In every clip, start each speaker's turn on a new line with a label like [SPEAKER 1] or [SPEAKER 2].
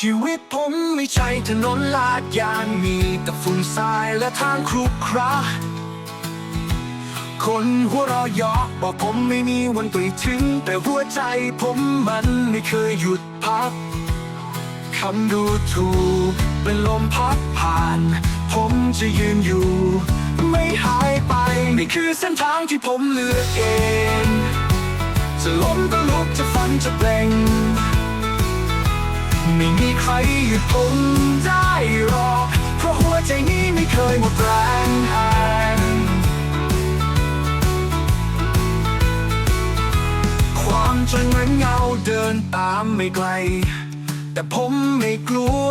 [SPEAKER 1] ชีวิตผมไม่ใช่ถนนลาดยางมีแต่ฝุ่นทรายและทางครุขระคนหัวเราะยาะบอกผมไม่มีวันไปถึง แต่หัวใจผมมันไม่เคยหยุดพักคำดูถูกเป็นลมพัดผ่าน ผมจะยืนอยู่ ไม่หายไป นี่คือเส้นทางที่ผมเลือกเอง จะล้มก็ลุกจะฝันจะเปล่ง ไม่มีใครหยุดผมได้หรอก เพราะหัวใจนี้ไม่เคยหมดแรงแงความจนเหมือนเงาเดินตามไม่ไกล แต่ผมไม่กลัว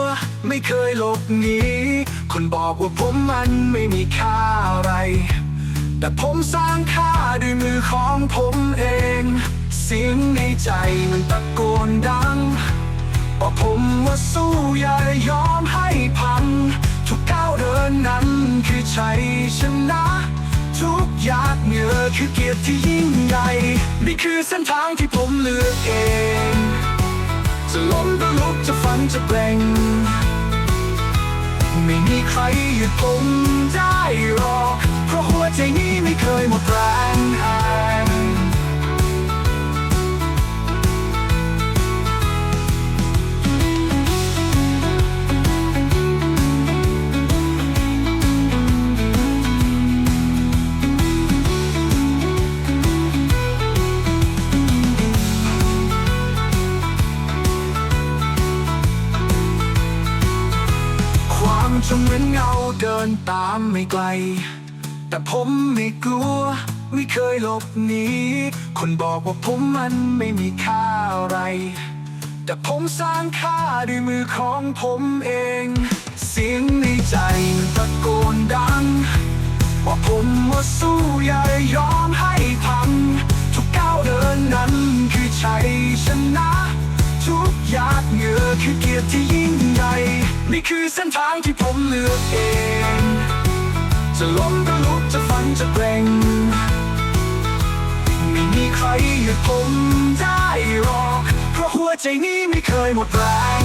[SPEAKER 1] ไม่เคยหลบหนีคนบอกว่าผมมันไม่มีค่าอะไร แต่ผมสร้างค่าด้วยมือของผมเอง เสียงในใจมันตะโกนดัง บอกผมว่าสู้อย่ายอมให้พัง ทุกก้าวเดินนั้นคือชัยชนะ ทุกหยาดเหงื่อคือเกียรติที่ยิ่งใหญ่นี่คือเส้นทางที่ผมเลือกเอง จะล้มก็ลุกจะฝันจะเปล่ง ไม่มีใครหยุดผมได้หรอก เพราะหัวใจนี้ไม่เคย ความจงเหมือนเงาเดินตามไม่ไกล แต่ผมไม่กลัว ไม่เคยหลบหนี คนบอกว่าผมมันไม่มีค่าอะไร แต่ผมสร้างค่าด้วยมือของผมเอง เสียงในใจมันตะโกนดัง ว่าผมว่าสู้อย่ายอมให้พัง ทุกก้าวเดินนั้นคือชัยชนะ ทุกหยาดเหงื่อคือเกียรติที่ นี่คือเส้นทางที่ผมเลือกเอง จะล้มก็ลุกจะฟันจะเกรงไม่มีใครหยุดผมได้หรอก เพราะหัวใจนี้ไม่เคยหมดแรง